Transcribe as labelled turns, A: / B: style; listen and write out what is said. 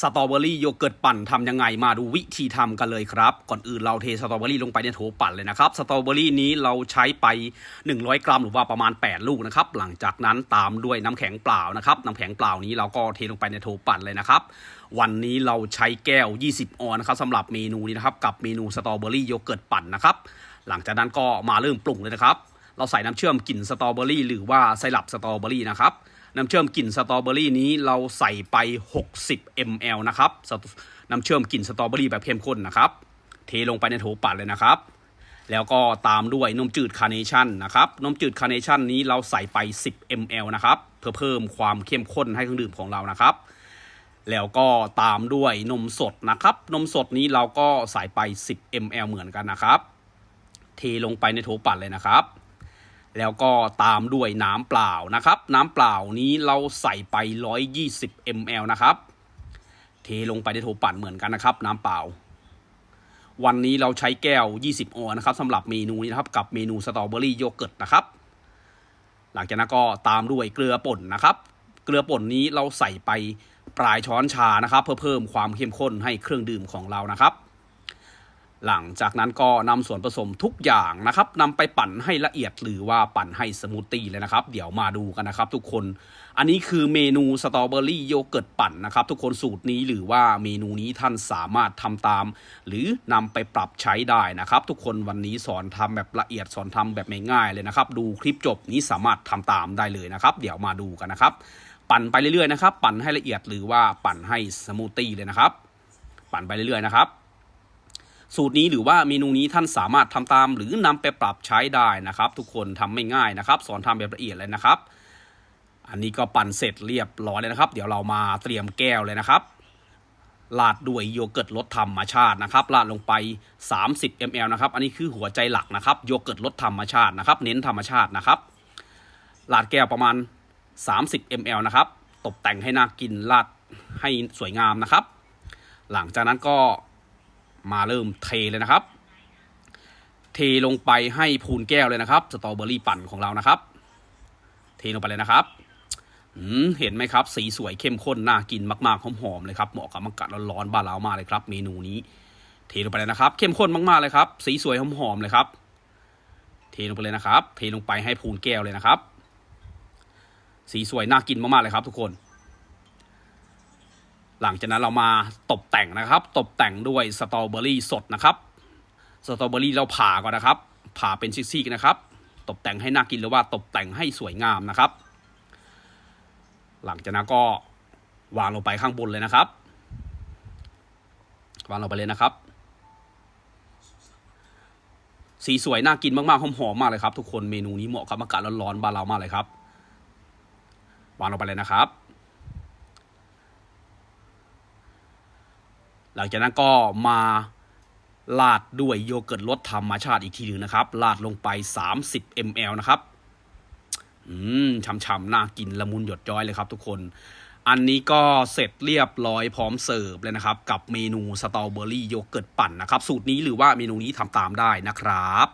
A: สตรอเบอรี่โยเกิร์ตปั่นทำยังไงมาดูวิธีทำกันเลยครับ ก่อนอื่นเราเทสตรอเบอรี่ลงไปในโถปั่นเลยนะครับ สตรอเบอรี่นี้เราใช้ไป 100 กรัมหรือว่าประมาณ 8 ลูกนะครับ หลังจากนั้นตามด้วยน้ำแข็งเปล่านะครับ น้ำแข็งเปล่านี้เราก็เทลงไปในโถปั่นเลยนะครับ วันนี้เราใช้แก้ว 20 ออนนะครับสำหรับเมนูนี้นะครับ กับเมนูสตรอเบอรี่โยเกิร์ตปั่นนะครับ หลังจากนั้นก็มาเริ่มปรุงเลยนะครับ เราใส่น้ำเชื่อมกลิ่นสตรอเบอรี่หรือว่าไซรัปสตรอเบอรี่นะครับ น้ำเชื่อมกลิ่นสตรอเบอรี่นี้เราใส่ไป 60 ml นะครับน้ำเชื่อมกลิ่นสตรอเบอรี่แบบเข้มข้นนะครับ เทลงไปในโถปั่นเลยนะครับ แล้วก็ตามด้วยนมจืดคาร์เนชั่นนะครับนมจืดคาร์เนชั่นนี้เราใส่ไป 10 ml นะครับเพื่อเพิ่มความเข้มข้นให้เครื่องดื่มของเรานะครับแล้วก็ตามด้วยนมสดนะครับ นมสดนี้เราก็ใส่ไป 10 ml เหมือนกันนะครับ เทลงไปในโถปั่นเลยนะครับ แล้วก็ตามด้วยน้ำเปล่านะครับ น้ำเปล่านี้เราใส่ไป 120 ml นะครับ เทลงไปในโถปั่นเหมือนกันนะครับ น้ำเปล่า วันนี้เราใช้แก้ว 20 ออนนะครับสำหรับเมนูนี้นะครับ กับเมนูสตรอเบอรี่โยเกิร์ตนะครับ หลังจากนั้นก็ตามด้วยเกลือป่นนะครับ เกลือป่นนี้เราใส่ไปปลายช้อนชานะครับ เพื่อเพิ่มความเข้มข้นให้เครื่องดื่มของเรานะครับ หลังจากนั้นก็นำส่วนผสมทุกอย่างนะครับนำไปปั่นให้ละเอียดหรือว่าปั่นให้สมูทตี้เลยนะครับ เดี๋ยวมาดูกันนะครับ ทุกคน อันนี้คือเมนูสตรอเบอรี่โยเกิร์ตปั่นนะครับ ทุกคนสูตรนี้หรือว่าเมนูนี้ท่านสามารถทำตาม หรือนำไปปรับใช้ได้นะครับ ทุกคนวันนี้สอนทำแบบละเอียดสอนทำแบบง่ายๆเลยนะครับ ดูคลิปจบนี้สามารถทำตามได้เลยนะครับ เดี๋ยวมาดูกันนะครับ ปั่นไปเรื่อยๆนะครับ ปั่นให้ละเอียดหรือว่าปั่นให้สมูทตี้เลยนะครับ ปั่นไปเรื่อยๆนะครับ สูตรนี้หรือว่าเมนูนี้ท่านสามารถทำตาม หรือนำไปปรับใช้ได้นะครับ ทุกคนทำไม่ง่ายนะครับ สอนทำแบบละเอียดเลยนะครับ อันนี้ก็ปั่นเสร็จเรียบร้อยเลยนะครับ เดี๋ยวเรามาเตรียมแก้วเลยนะครับราดด้วยโยเกิร์ตรสธรรมชาตินะครับราดลงไป 30 ml นะครับ อันนี้คือหัวใจหลักนะครับ โยเกิร์ตรสธรรมชาตินะครับ เน้นธรรมชาตินะครับราดแก้วประมาณ 30 ml นะครับ ตกแต่งให้น่ากินราดให้สวยงามนะครับ หลังจากนั้นก็ มาเริ่มเทเลยนะครับ เทลงไปให้พูนแก้วเลยนะครับสตรอเบอรี่ปั่นของเรานะครับ เทลงไปเลยนะครับเห็นไหมครับ สีสวยเข้มข้นน่ากินมากๆหอมๆเลยครับเหมาะกับอากาศร้อนๆบ้านเรามากเลยครับ เมนูนี้ เทลงไปเลยนะครับ เข้มข้นมากๆเลยครับ สีสวยหอมๆเลยครับ เทลงไปเลยนะครับ เทลงไปให้พูนแก้วเลยนะครับ สีสวยน่ากินมากๆเลยครับ ทุกคน หลังจากนั้นเรามาตกแต่งนะครับตกแต่งด้วยสตรอเบอรี่สดนะครับ สตรอเบอรี่เราผ่าก่อนนะครับ ผ่าเป็นซีกๆนะครับตกแต่งให้น่ากินหรือว่าตกแต่งให้สวยงามนะครับ หลังจากนั้นก็วางลงไปข้างบนเลยนะครับ วางลงไปเลยนะครับ สีสวยน่ากินมากๆหอมๆมากเลยครับ ทุกคนเมนูนี้เหมาะกับอากาศร้อนๆบ้านเรามากเลยครับ วางลงไปเลยนะครับ หลังจากนั้นก็มาลาดด้วยโยเกิร์ตรสธรรมชาติอีกทีหนึ่งนะครับ ลาดลงไป 30 ml นะครับ อืมช่ำๆน่ากินละมุนหยดย้อยเลยครับทุกคน อันนี้ก็เสร็จเรียบร้อยพร้อมเสิร์ฟเลยนะครับ กับเมนูสตรอเบอรี่โยเกิร์ตปั่นนะครับ สูตรนี้หรือว่าเมนูนี้ทำตามได้นะครับ